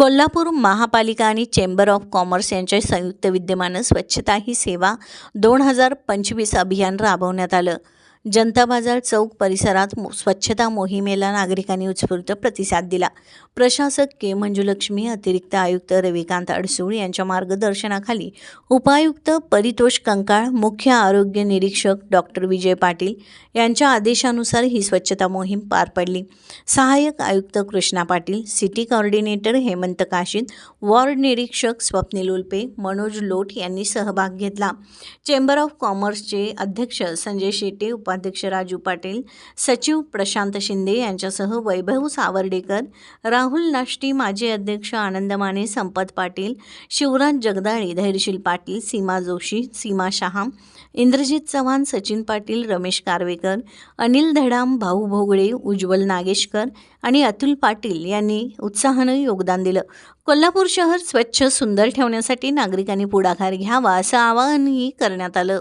कोल्हापूर महापालिका आणि chamber of commerce यांच्या संयुक्त विद्यमानं स्वच्छता ही सेवा दोन हजार पंचवीस अभियान राबवण्यात आलं. जनता बाजार चौक परिसरात स्वच्छता मोहिमेला नागरिकांनी उत्स्फूर्त प्रतिसाद दिला. प्रशासक के. मंजुलक्ष्मी अतिरिक्त आयुक्त रविकांत अडसूळ यांच्या मार्गदर्शनाखाली उपायुक्त परितोष कंकाळ मुख्य आरोग्य निरीक्षक डॉक्टर विजय पाटील यांच्या आदेशानुसार ही स्वच्छता मोहीम पार पडली. सहाय्यक आयुक्त Krishna Patil city coordinator Hemant Kashid ward निरीक्षक स्वप्नील उल्पे मनोज लोट यांनी सहभाग घेतला. चेंबर ऑफ कॉमर्सचे अध्यक्ष संजय शेटे उपाध्यक्ष राजू पाटील सचिव प्रशांत शिंदे यांच्यासह वैभव सावर्डेकर राहुल नाष्टी माजी अध्यक्ष आनंद माने संपत पाटील शिवराज जगदाळे धैर्यशील पाटील सीमा जोशी सीमा शहा इंद्रजित चव्हाण सचिन पाटील रमेश कारवेकर अनिल धडाम भाऊ भोगळे उज्ज्वल नागेशकर आणि अतुल पाटील यांनी उत्साहानं योगदान दिलं. कोल्हापूर शहर स्वच्छ सुंदर ठेवण्यासाठी नागरिकांनी पुढाकार घ्यावा असं आवाहनही करण्यात आलं.